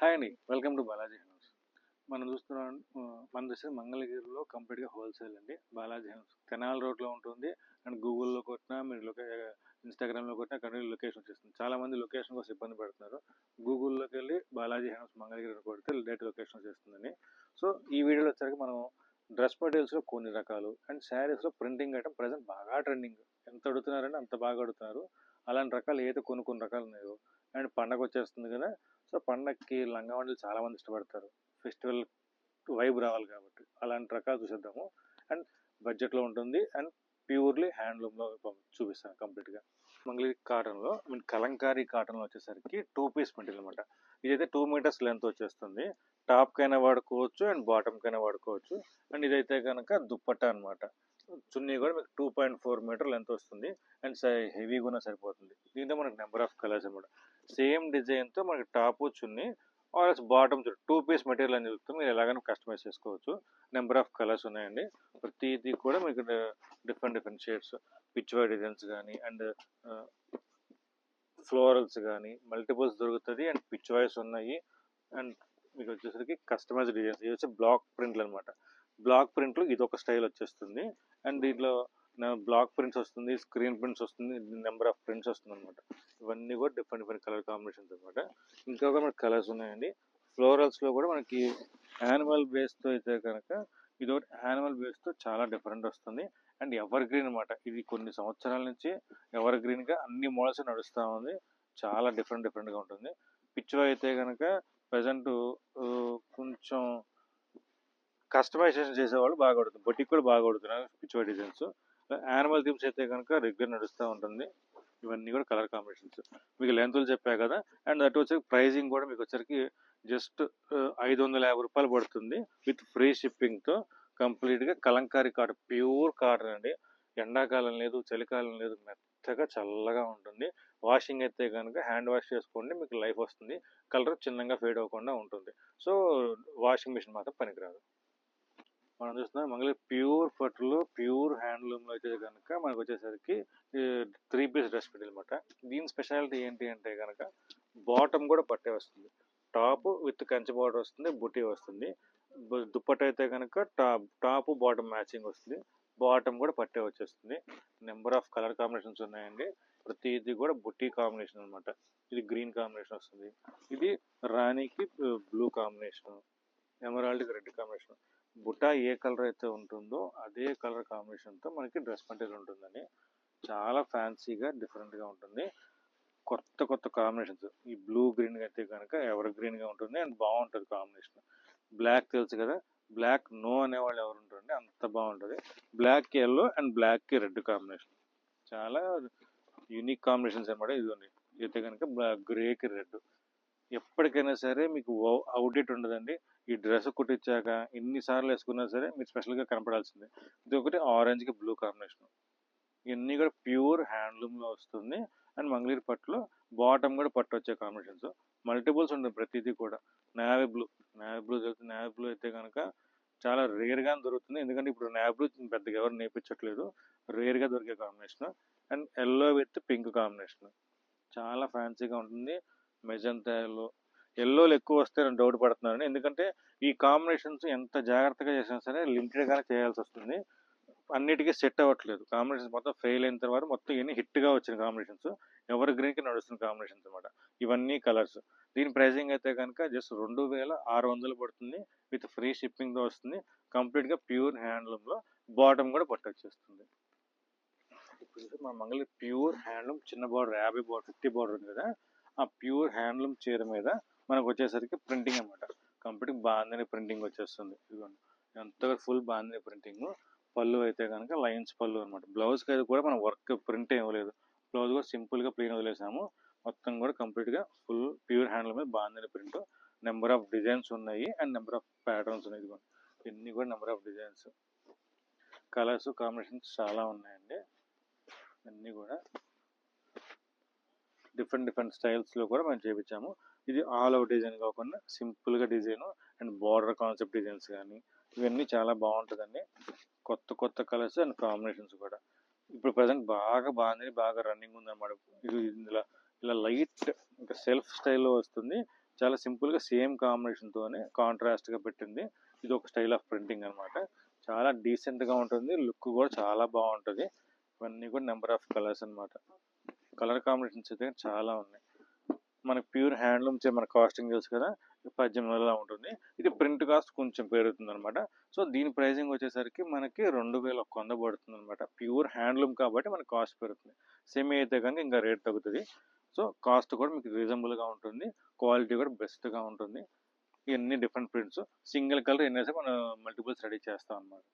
Hi అండి welcome to Balaji హెల్స్ మనం చూస్తున్నాం మనం మన మంగళగిరిలో కంప్లీట్గా హోల్సేల్ అండి. బాలాజీ హెల్స్ కెనాల్ రోడ్లో ఉంటుంది అండ్ గూగుల్లో కొట్టినా మీరు లొకే ఇన్స్టాగ్రామ్లో కొట్టినా కంటిన్యూ లొకేషన్ వచ్చేస్తుంది. చాలామంది లొకేషన్ కోసం ఇబ్బంది పడుతున్నారు. గూగుల్లోకి వెళ్ళి బాలాజీ హెల్స్ మంగళగిరి కొడితే డైరెక్ట్ లొకేషన్ వచ్చేస్తుందండి. సో ఈ వీడియోలో వచ్చరికి మనం డ్రెస్ మెటీరియల్స్లో కొన్ని రకాలు అండ్ శారీస్లో ప్రింటింగ్ ఐటమ్ ప్రజెంట్ బాగా ట్రెండింగ్ ఎంత అడుగుతున్నారంటే అంత బాగా అడుగుతున్నారు. అలాంటి రకాలు ఏదో కొన్ని కొన్ని రకాలు ఉన్నాయో అండ్ పండగ వచ్చేస్తుంది కదా సో పండగకి లంగా వంటలు చాలామంది ఇష్టపడతారు. ఫెస్టివల్ వైబ్ రావాలి కాబట్టి. అలాంటి రకాలు చూసేద్దాము. అండ్ బడ్జెట్లో ఉంటుంది. అండ్ ప్యూర్లీ హ్యాండ్లూమ్లో చూపిస్తాను కంప్లీట్గా. మంగళగిరి కాటన్లో మీన్ కలంకారీ కాటన్లో వచ్చేసరికి టూ పీస్ మెటీరియల్ అనమాట ఇదైతే టూ మీటర్స్ లెంత్ వచ్చేస్తుంది. టాప్కైనా వాడుకోవచ్చు అండ్ బాటమ్కైనా వాడుకోవచ్చు. అండ్ ఇదైతే కనుక దుప్పట్ట అనమాట చున్నీ కూడా మీకు two point four metre length వస్తుంది. అండ్ హెవీ కూడా సరిపోతుంది. దీంతో మనకి నెంబర్ ఆఫ్ కలర్స్ అనమాట సేమ్ డిజైన్తో మనకి టాప్ చున్నీ ఆర్ఎస్ బాటమ్ టూ పీస్ మెటీరియల్ అని చెప్తాం మీరు ఎలాగైనా కస్టమైజ్ చేసుకోవచ్చు. నెంబర్ ఆఫ్ కలర్స్ ఉన్నాయండి. ప్రతిదీ కూడా మీకు different different shades. Pitch designs కానీ అండ్ ఫ్లోరల్స్ కానీ మల్టిపుల్స్ దొరుకుతుంది. అండ్ పిచ్ వైస్ ఉన్నాయి. అండ్ మీకు వచ్చేసరికి కస్టమైజ్ డిజైన్స్. ఇది వచ్చి బ్లాక్ ప్రింట్లు అనమాట బ్లాక్ ప్రింట్లు ఇది ఒక స్టైల్ వచ్చేస్తుంది. అండ్ దీంట్లో బ్లాక్ ప్రింట్స్ వస్తుంది స్క్రీన్ ప్రింట్స్ వస్తుంది నెంబర్ ఆఫ్ ప్రింట్స్ వస్తుంది అనమాట ఇవన్నీ కూడా డిఫరెంట్ డిఫరెంట్ కలర్ కాంబినేషన్స్ అనమాట ఇంకా కూడా మనకి కలర్స్ ఉన్నాయండి. ఫ్లోరల్స్లో కూడా మనకి యానిమల్ బేస్తో అయితే కనుక ఇది ఒకటి యానిమల్ బేస్తో చాలా డిఫరెంట్ వస్తుంది. అండ్ ఎవర్ గ్రీన్ అనమాట ఇది కొన్ని సంవత్సరాల నుంచి ఎవర్ గ్రీన్గా అన్ని మోడల్స్ నడుస్తూ ఉంది. చాలా డిఫరెంట్ డిఫరెంట్గా ఉంటుంది. పిచ్చో అయితే కనుక ప్రజెంట్ కొంచెం కస్టమైజేషన్ చేసేవాళ్ళు బాగా కొడుతుంది బొటిక్ కూడా బాగా కొడుతున్నారు పిచ్చో డిజైన్స్. యానిమల్ థీమ్స్ అయితే కనుక రెగ్యులర్ నడుస్తూ ఉంటుంది. ఇవన్నీ కూడా కలర్ కాంబినేషన్స్ మీకు లెంతులు చెప్పా కదా అండ్ అటు వచ్చి ప్రైజింగ్ కూడా మీకు వచ్చరికి జస్ట్ uh, ఐదు వందల యాభై రూపాయలు పడుతుంది. విత్ ఫ్రీ షిప్పింగ్తో కంప్లీట్గా కలంకారీ కాటన్ ప్యూర్ కాటన్ అండి. ఎండాకాలం లేదు చలికాలం లేదు మెత్తగా చల్లగా ఉంటుంది. వాషింగ్ అయితే కనుక హ్యాండ్ వాష్ చేసుకోండి మీకు లైఫ్ వస్తుంది. కలర్ చిన్నగా ఫేడ్ అవ్వకుండా ఉంటుంది. సో వాషింగ్ మిషన్ మాత్రం పనికిరాదు. మనం చూస్తున్నాం మంగళ ప్యూర్ పట్టులో ప్యూర్ హ్యాండ్లూమ్లో అయితే కనుక మనకు వచ్చేసరికి త్రీ పీస్ డ్రెస్ మెటీరియల్ అనమాట దీని స్పెషాలిటీ ఏంటి అంటే కనుక బాటమ్ కూడా పట్టే వస్తుంది. టాప్ విత్ కంచి బార్డర్ వస్తుంది బుటీ వస్తుంది. దుప్పటి అయితే కనుక టాప్ టాప్ బాటమ్ మ్యాచింగ్ వస్తుంది. బాటమ్ కూడా పట్టే వచ్చేస్తుంది. నెంబర్ ఆఫ్ కలర్ కాంబినేషన్స్ ఉన్నాయండి. ప్రతిది కూడా బుట్టి కాంబినేషన్ అనమాట ఇది గ్రీన్ కాంబినేషన్ వస్తుంది. ఇది రాణికి బ్లూ కాంబినేషన్ ఎమరాల్డ్కి రెడ్ కాంబినేషన్. బుట్ట ఏ కలర్ అయితే ఉంటుందో అదే కలర్ కాంబినేషన్తో మనకి డ్రెస్ మెటీరియల్ ఉంటుందండి. చాలా ఫ్యాన్సీగా డిఫరెంట్గా ఉంటుంది. కొత్త కొత్త కాంబినేషన్స్. ఈ బ్లూ గ్రీన్ అయితే కనుక ఎవర్ గ్రీన్గా ఉంటుంది అండ్ బాగుంటుంది కాంబినేషన్. బ్లాక్ తెలుసు కదా బ్లాక్ నో అనేవాళ్ళు ఎవరు ఉంటారండి అంత బాగుంటుంది. బ్లాక్ ఎల్లో అండ్ బ్లాక్కి రెడ్ కాంబినేషన్. చాలా యూనిక్ కాంబినేషన్స్ అనమాట ఇదిగోండి. అయితే కనుక గ్రేకి రెడ్. ఎప్పటికైనా సరే మీకు అవుట్డేట్ ఉండదండి. ఈ డ్రెస్ కుట్టించాక ఎన్నిసార్లు వేసుకున్నా సరే మీరు స్పెషల్గా కనపడాల్సిందే. ఇది ఒకటి ఆరెంజ్కి బ్లూ కాంబినేషన్. ఇవన్నీ కూడా ప్యూర్ హ్యాండ్లూమ్లో వస్తుంది. అండ్ మంగళగిరి పట్టులో బాటమ్ కూడా పట్టు వచ్చే కాంబినేషన్స్. మల్టిపుల్స్ ఉంటుంది ప్రతిదీ కూడా. Navy blue. నావీ బ్లూ దొరుకుతుంది నావీ బ్లూ అయితే కనుక చాలా రేర్గా దొరుకుతుంది. ఎందుకంటే ఇప్పుడు నావీ బ్లూ పెద్దగా ఎవరు నేర్పించట్లేదు. రేర్గా దొరికే combination. And yellow with pink combination. చాలా ఫ్యాన్సీగా ఉంటుంది. మెజంతా ఎల్లో ఎల్లోలు ఎక్కువ వస్తే నేను డౌట్ పడుతున్నాను ఎందుకంటే ఈ కాంబినేషన్స్ ఎంత జాగ్రత్తగా చేసినా సరే లిమిటెడ్గానే చేయాల్సి వస్తుంది. అన్నిటికీ సెట్ అవ్వట్లేదు. కాంబినేషన్స్ మొత్తం ఫెయిల్ అయిన తర్వాత మొత్తం ఇవన్నీ హిట్గా వచ్చిన కాంబినేషన్స్ ఎవరి గ్రీన్కి నడుస్తున్న కాంబినేషన్స్ అనమాట ఇవన్నీ కలర్స్ దీని ప్రైసింగ్ అయితే కనుక జస్ట్ రెండు వేల ఆరు వందలు పడుతుంది. విత్ ఫ్రీ షిప్పింగ్తో వస్తుంది. కంప్లీట్గా ప్యూర్ హ్యాండ్లూమ్లో బాటమ్ కూడా పట్టొచ్చేస్తుంది ఇప్పుడు మా మన మంగళ ప్యూర్ హ్యాండ్లూమ్ చిన్న బార్డర్ యాభై బార్డర్ ఫిఫ్టీ బార్డర్ ఉంది కదా. ఆ ప్యూర్ హ్యాండ్లూమ్ చీర మీద మనకు వచ్చేసరికి ప్రింటింగ్ అనమాట కంప్లీట్ బాందని ప్రింటింగ్ వచ్చేస్తుంది. ఇదిగోండి. ఎంతగా ఫుల్ బాందని ప్రింటింగ్ పళ్ళు అయితే కనుక లైన్స్ పళ్ళు అనమాట బ్లౌజ్కి అయితే కూడా మనం వర్క్ ప్రింట్ ఇవ్వలేదు. లేదు బ్లౌజ్ కూడా సింపుల్గా ప్లెయిన్ వదిలేసాము. మొత్తం కూడా కంప్లీట్గా ఫుల్ ప్యూర్ హ్యాండ్లూమ్ మీద bandhani print number of designs ఉన్నాయి అండ్ నెంబర్ ఆఫ్ ప్యాటర్న్స్ ఉన్నాయి. ఇదిగోండి. ఇన్ని కూడా number of designs colours combinations చాలా ఉన్నాయండి. అన్నీ కూడా డిఫరెంట్ డిఫరెంట్ స్టైల్స్లో కూడా మనం చేయించాము ఇది ఆల్ అవుట్ డిజైన్ కాకుండా సింపుల్గా design and border concept designs కానీ ఇవన్నీ చాలా బాగుంటుందండి. కొత్త కొత్త కలర్స్ అండ్ కాంబినేషన్స్ కూడా. ఇప్పుడు ప్రజెంట్ బాగా బాగుంది బాగా రన్నింగ్ ఉందన్నమాట. ఇది ఇందులో ఇలా లైట్ ఇంకా సెల్ఫ్ స్టైల్లో వస్తుంది. చాలా సింపుల్గా సేమ్ కాంబినేషన్తోనే కాంట్రాస్ట్గా పెట్టింది. ఇది ఒక స్టైల్ ఆఫ్ ప్రింటింగ్ అనమాట చాలా డీసెంట్గా ఉంటుంది. లుక్ కూడా చాలా బాగుంటుంది. ఇవన్నీ కూడా నెంబర్ ఆఫ్ కలర్స్ అనమాట కలర్ కాంబినేషన్స్ అయితే చాలా ఉన్నాయి. మనకి ప్యూర్ హ్యాండ్లూమ్ మన కాస్టింగ్ తెలుసు కదా పద్దెనిమిది వందల ఉంటుంది. ఇది ప్రింట్ కాస్ట్ కొంచెం పెరుగుతుంది అనమాట సో దీని ప్రైజింగ్ వచ్చేసరికి మనకి రెండు వేల ఒక్క వంద పడుతుంది అనమాట ప్యూర్ హ్యాండ్లూమ్ కాబట్టి మనకి కాస్ట్ పెరుగుతుంది. సెమీ అయితే కనుక ఇంకా రేట్ తగ్గుతుంది. సో కాస్ట్ కూడా మీకు రీజనబుల్గా ఉంటుంది. క్వాలిటీ కూడా బెస్ట్గా ఉంటుంది. ఇవన్నీ డిఫరెంట్ ప్రింట్స్ సింగిల్ కలర్ ఎన్నైతే మనం మల్టిపుల్స్ రెడీ చేస్తాం అనమాట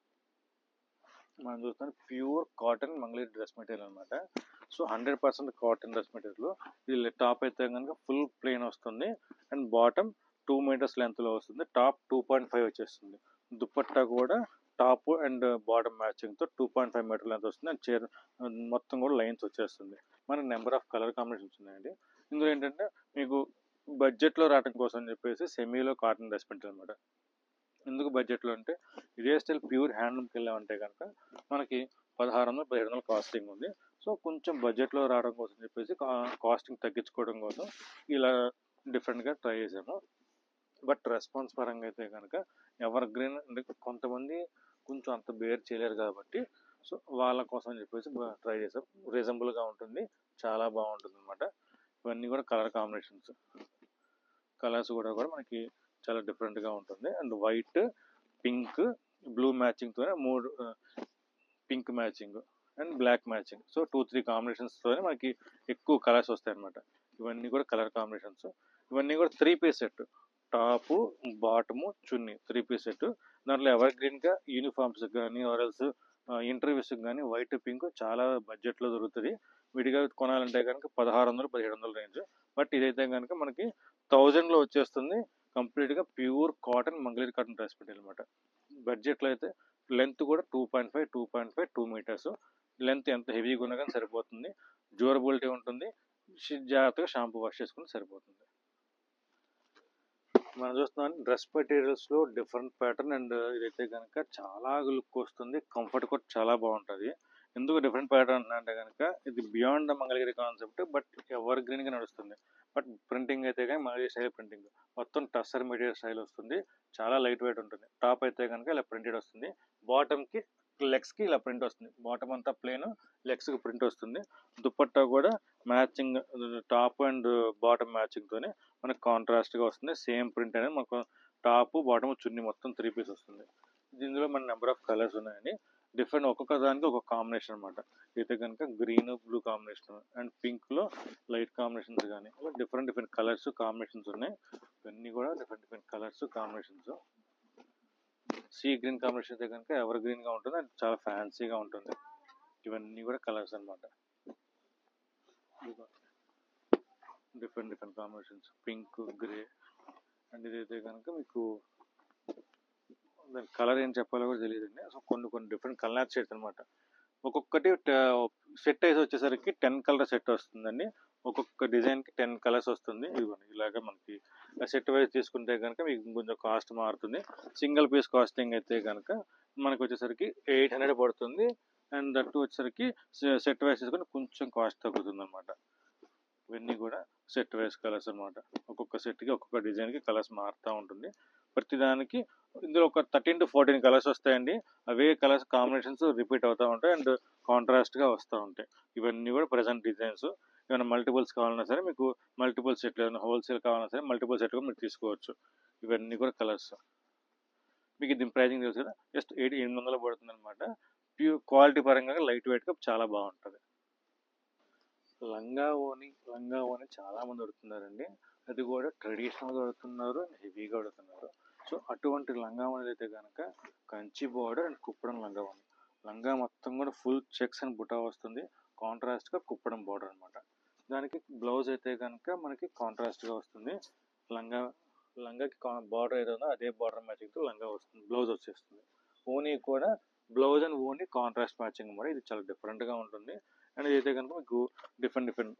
మనం చూస్తాం pure cotton Mangalagiri dress material అనమాట so hundred percent cotton dress material. ఇది టాప్ అయితే కనుక ఫుల్ ప్లెయిన్ వస్తుంది. అండ్ బాటమ్ టూ మీటర్స్ లెంత్లో వస్తుంది. టాప్ టూ పాయింట్ ఫైవ్ వచ్చేస్తుంది. దుప్పట్టా కూడా top and bottom మ్యాచింగ్తో two point five metre length వస్తుంది. అండ్ చీర మొత్తం కూడా లైన్స్ వచ్చేస్తుంది. మనకి నెంబర్ ఆఫ్ కలర్ కాంబినేషన్స్ ఉన్నాయండి. ఇందులో ఏంటంటే మీకు బడ్జెట్లో రావడం కోసం అని చెప్పేసి సెమీలో కాటన్ డ్రెస్ మెటీరియల్ అనమాట ఎందుకు బడ్జెట్లో అంటే ఇదే స్టైల్ ప్యూర్ హ్యాండ్లూమ్కి వెళ్ళామంటే కనుక మనకి పదహారు వందలు పదిహేడు వందలు కాస్టింగ్ ఉంది. సో కొంచెం బడ్జెట్లో రావడం కోసం చెప్పేసి కాస్టింగ్ తగ్గించుకోవడం కోసం ఇలా డిఫరెంట్గా ట్రై చేసాము బట్ రెస్పాన్స్ పరంగా అయితే కనుక ఎవర్ గ్రీన్ అంటే కొంతమంది కొంచెం అంత బేర్ చేయలేరు కాబట్టి సో వాళ్ళ కోసం చెప్పేసి ట్రై చేసాం రీజనబుల్గా ఉంటుంది. చాలా బాగుంటుంది అనమాట ఇవన్నీ కూడా కలర్ కాంబినేషన్స్. కలర్స్ కూడా కూడా మనకి చాలా డిఫరెంట్గా ఉంటుంది. అండ్ వైట్ పింక్ బ్లూ మ్యాచింగ్తోనే మూడు pink matching. And black matching. So two three కాంబినేషన్స్తోనే మనకి ఎక్కువ కలర్స్ వస్తాయి అనమాట ఇవన్నీ కూడా కలర్ కాంబినేషన్స్. ఇవన్నీ కూడా three piece set. Top bottom చున్నీ త్రీ పీస్ సెట్. దాంట్లో ఎవర్ గ్రీన్గా యూనిఫామ్స్ కానీ ఆర్ఎల్స్ ఇంటర్వ్యూస్కి కానీ వైట్ పింక్ చాలా బడ్జెట్లో దొరుకుతుంది. విడిగా కొనాలంటే కనుక పదహారు వందలు పదిహేడు వందల రేంజ్. బట్ ఇదైతే కనుక మనకి థౌజండ్లో వచ్చేస్తుంది. కంప్లీట్గా ప్యూర్ కాటన్ మంగళీర్ కాటన్ డ్రెస్ మెటీరియల్ అనమాట బడ్జెట్లో అయితే లెంత్ కూడా two point five two point five two metres. Length ఎంత హెవీగా ఉన్నా కానీ సరిపోతుంది. డ్యూరబిలిటీ ఉంటుంది. జాగ్రత్తగా షాంపూ వాష్ చేసుకుని సరిపోతుంది. మనం చూస్తున్నాం డ్రెస్ మెటీరియల్స్లో డిఫరెంట్ ప్యాటర్న్ అండ్ ఇదైతే కనుక చాలా లుక్ వస్తుంది. కంఫర్ట్ కూడా చాలా బాగుంటుంది. ఎందుకు డిఫరెంట్ ప్యాటర్న్ అంటే కనుక ఇది beyond Mangalagiri concept but ever గ్రీన్గా నడుస్తుంది. బట్ ప్రింటింగ్ అయితే కానీ మంగళగిరి స్టైల్ ప్రింటింగ్. మొత్తం టస్సర్ మెటీరియల్ స్టైల్ వస్తుంది. చాలా లైట్ వెయిట్ ఉంటుంది. టాప్ అయితే కనుక ఇలా ప్రింటెడ్ వస్తుంది. బాటమ్కి లెగ్స్కి ఇలా ప్రింట్ వస్తుంది. బాటమ్ అంతా ప్లేన్ లెగ్స్కి ప్రింట్ వస్తుంది. దుప్పట్టా కూడా మ్యాచింగ్ టాప్ అండ్ బాటమ్ మ్యాచింగ్తోనే మనకు కాంట్రాస్ట్గా వస్తుంది. సేమ్ ప్రింట్ అనేది మనకు టాప్ బాటమ్ చున్నీ మొత్తం త్రీ పీస్ వస్తుంది. దీనిలో మన నెంబర్ ఆఫ్ కలర్స్ ఉన్నాయండి. డిఫరెంట్ ఒక్కొక్క దానికి ఒక కాంబినేషన్ అనమాట అయితే కనుక గ్రీన్ బ్లూ కాంబినేషన్ అండ్ పింక్లో లైట్ కాంబినేషన్స్ కానీ డిఫరెంట్ డిఫరెంట్ కలర్స్ కాంబినేషన్స్ ఉన్నాయి. ఇవన్నీ కూడా different different colours combinations. See green combination అయితే కనుక ఎవర్ గ్రీన్గా ఉంటుంది అండ్ చాలా ఫ్యాన్సీగా ఉంటుంది. ఇవన్నీ కూడా కలర్స్ అనమాట different different combinations. Pink grey and ఇదైతే కనుక మీకు దాని కలర్ ఏం చెప్పాలో కూడా తెలియదండి. సో కొన్ని కొన్ని డిఫరెంట్ కలర్ షేడ్స్ అనమాట ఒక్కొక్కటి సెట్ అయితే వచ్చేసరికి టెన్ కలర్ సెట్ వస్తుందండి. ఒక్కొక్క డిజైన్కి టెన్ కలర్స్ వస్తుంది. ఇదిగోండి ఇలాగ మనకి సెట్ వైజ్ తీసుకుంటే కనుక మీకు కొంచెం కాస్ట్ మారుతుంది. సింగిల్ పీస్ కాస్టింగ్ అయితే కనుక మనకు వచ్చేసరికి ఎయిట్ హండ్రెడ్ పడుతుంది. అండ్ దట్టు వచ్చేసరికి సెట్ వైజ్ తీసుకుంటే కొంచెం కాస్ట్ తగ్గుతుంది అనమాట ఇవన్నీ కూడా సెట్ వైజ్ కలర్స్ అనమాట ఒక్కొక్క సెట్కి ఒక్కొక్క డిజైన్కి కలర్స్ మారుతూ ఉంటుంది. ప్రతిదానికి ఇందులో ఒక థర్టీన్ టు ఫోర్టీన్ కలర్స్ వస్తాయండి. అవే కలర్స్ కాంబినేషన్స్ రిపీట్ అవుతూ ఉంటాయి అండ్ కాంట్రాస్ట్గా వస్తూ ఉంటాయి. ఇవన్నీ కూడా ప్రజెంట్ డిజైన్స్. ఏమైనా మల్టిపుల్స్ కావాలన్నా సరే మీకు మల్టిపుల్ సెట్లు ఏమైనా హోల్సేల్ కావాలన్నా సరే మల్టిపుల్ సెట్ కూడా మీరు తీసుకోవచ్చు. ఇవన్నీ కూడా కలర్స్ మీకు దీని ప్రైజింగ్ తెలుసు కదా? జస్ట్ ఎయిట్ ఎనిమిది వందలు పడుతుంది అనమాట ప్యూర్ క్వాలిటీ పరంగా లైట్ వెయిట్గా చాలా బాగుంటుంది. లంగా ఓని లంగా ఓని చాలామంది అడుగుతున్నారండి అది కూడా ట్రెడిషనల్గా అడుగుతున్నారు అండ్ హెవీగా అడుగుతున్నారు సో అటువంటి లంగా ఓని అయితే కనుక కంచి బోర్డర్ అండ్ కుప్పడం లంగా ఓని లంగా మొత్తం కూడా ఫుల్ చెక్స్ అండ్ బుటా వస్తుంది. కాంట్రాస్ట్గా కుప్పడం బోర్డర్ అనమాట దానికి బ్లౌజ్ అయితే కనుక మనకి కాంట్రాస్ట్గా వస్తుంది. లంగా లంగాకి బార్డర్ ఏదో ఉందో అదే బార్డర్ మ్యాచింగ్తో లంగా వస్తుంది బ్లౌజ్ వచ్చేస్తుంది. ఓనీ కూడా బ్లౌజ్ అండ్ ఓనీ కాంట్రాస్ట్ మ్యాచింగ్ కూడా ఇది చాలా డిఫరెంట్గా ఉంటుంది. అండ్ అయితే కనుక మీకు డిఫరెంట్ డిఫరెంట్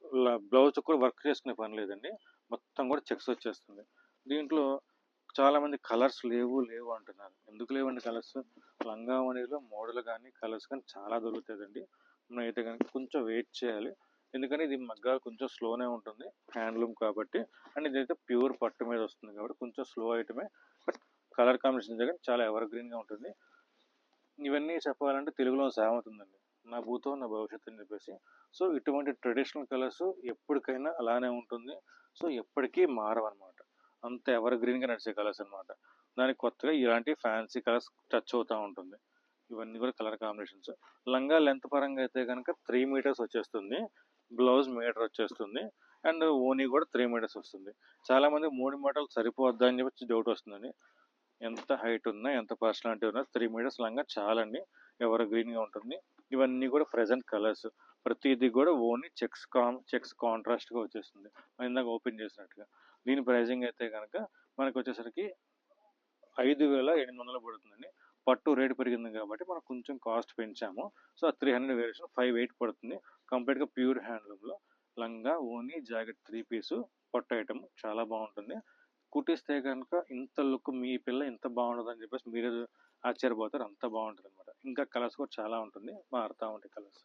బ్లౌజ్ కూడా వర్క్ చేసుకునే పని లేదండి. మొత్తం కూడా చెక్స్ వచ్చేస్తుంది. దీంట్లో చాలామంది కలర్స్ లేవు లేవు అంటున్నారు. ఎందుకు లేవండి కలర్స్ లంగా మనీలో మోడల్ కానీ కలర్స్ కానీ చాలా దొరుకుతుందండి మనం అయితే కనుక కొంచెం వెయిట్ చేయాలి. ఎందుకంటే ఇది మగ్గాలు కొంచెం స్లోనే ఉంటుంది హ్యాండ్లూమ్ కాబట్టి. అండ్ ఇదైతే ప్యూర్ పట్టు మీద వస్తుంది కాబట్టి కొంచెం స్లో ఐటమే. బట్ కలర్ కాంబినేషన్ దగ్గర చాలా ఎవర్ గ్రీన్గా ఉంటుంది. ఇవన్నీ చెప్పాలంటే తెలుగులో సామెత నా భూతం నా భవిష్యత్తు అని చెప్పేసి. సో ఇటువంటి ట్రెడిషనల్ కలర్స్ ఎప్పటికైనా అలానే ఉంటుంది. సో ఎప్పటికీ మారవన్నమాట. అంత ఎవర్ గ్రీన్గా నడిచే కలర్స్ అనమాట దానికి కొత్తగా ఇలాంటి ఫ్యాన్సీ కలర్స్ టచ్ అవుతూ ఉంటుంది. ఇవన్నీ కూడా కలర్ కాంబినేషన్స్. లంగా లెంత్ పరంగా అయితే కనుక త్రీ మీటర్స్ వచ్చేస్తుంది. బ్లౌజ్ మీటర్ వచ్చేస్తుంది. అండ్ ఓనీ కూడా త్రీ మీటర్స్ వస్తుంది. చాలామంది మూడు మీటర్లు సరిపోద్దా అని చెప్పి డౌట్ వస్తుందండి. ఎంత హైట్ ఉన్నా ఎంత పర్సనాలిటీ ఉన్నా త్రీ మీటర్స్ లంగా చాలండి. ఎవరు గ్రీన్గా ఉంటుంది. ఇవన్నీ కూడా ప్రజెంట్ కలర్స్. ప్రతిదీ కూడా ఓన్లీ చెక్స్ కాన్ చెక్స్ కాంట్రాస్ట్గా వచ్చేస్తుంది. మనం ఇందాక ఓపెన్ చేసినట్టుగా. దీని ప్రైజింగ్ అయితే కనుక మనకు వచ్చేసరికి ఐదు వేల ఎనిమిది వందలు పడుతుందండి. పట్టు రేటు పెరిగింది కాబట్టి మనం కొంచెం cost పెంచాము. So three hundred variation five eight పడుతుంది. కంప్లీట్గా ప్యూర్ హ్యాండ్లూమ్లో లంగా ఓనీ జాకెట్ త్రీ పీసు పట్టు ఐటమ్ చాలా బాగుంటుంది. కుట్టిస్తే కనుక ఇంత లుక్ మీ పిల్ల ఇంత బాగుంటుంది అని చెప్పేసి మీరు ఆశ్చర్యపోతారు. అంత బాగుంటుంది అనమాట ఇంకా కలర్స్ కూడా చాలా ఉంటుంది. మారుతూ ఉంటాయి కలర్స్